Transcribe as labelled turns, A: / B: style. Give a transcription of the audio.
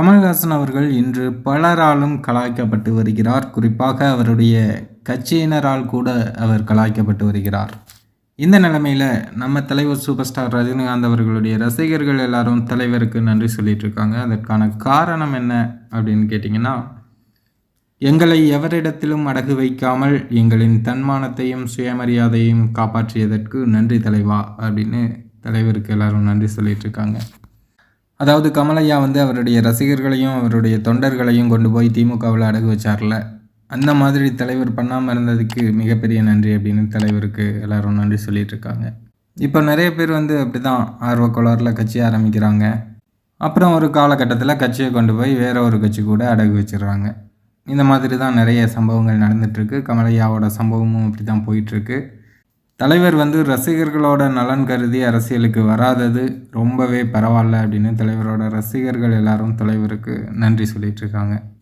A: கமல்ஹாசன் அவர்கள் இன்று பலராலும் கலாய்க்கப்பட்டு வருகிறார். குறிப்பாக அவருடைய கட்சியினரால் கூட அவர் கலாய்க்கப்பட்டு வருகிறார். இந்த நிலைமையில் நம்ம தலைவர் சூப்பர் ஸ்டார் ரஜினிகாந்த் அவர்களுடைய ரசிகர்கள் எல்லாரும் தலைவருக்கு நன்றி சொல்லிட்டு இருக்காங்க. அதற்கான காரணம் என்ன அப்படின்னு கேட்டிங்கன்னா எங்களை எவரிடத்திலும் அடகு வைக்காமல் எங்களின் தன்மானத்தையும் சுயமரியாதையும் காப்பாற்றியதற்கு நன்றி தலைவா அப்படின்னு தலைவருக்கு எல்லாரும் நன்றி சொல்லிட்டு இருக்காங்க. அதாவது கமலையா வந்து அவருடைய ரசிகர்களையும் அவருடைய தொண்டர்களையும் கொண்டு போய் திமுகவில் அடகு வச்சார்ல. அந்த மாதிரி தலைவர் பண்ணாமல் இருந்ததுக்கு மிகப்பெரிய நன்றி அப்படின்னு தலைவருக்கு எல்லாரும் நன்றி சொல்லிட்டு இருக்காங்க. இப்போ நிறைய பேர் வந்து அப்படி தான் ஆர்வக்கோளாறில் கட்சி ஆரம்பிக்கிறாங்க. அப்புறம் ஒரு காலகட்டத்தில் கட்சியை கொண்டு போய் வேற ஒரு கட்சி கூட அடகு வச்சிடுறாங்க. இந்த மாதிரி தான் நிறைய சம்பவங்கள் நடந்துகிட்ருக்கு கமலையாவோட சம்பவமும் அப்படி தான் போயிட்டுருக்கு தலைவர் வந்து ரசிகர்களோட நலன் கருதி அரசியலுக்கு வராதது ரொம்பவே பரவாயில்ல அப்படின்னு தலைவரோட ரசிகர்கள் எல்லாரும் தலைவருக்கு நன்றி சொல்லிட்டு இருக்காங்க.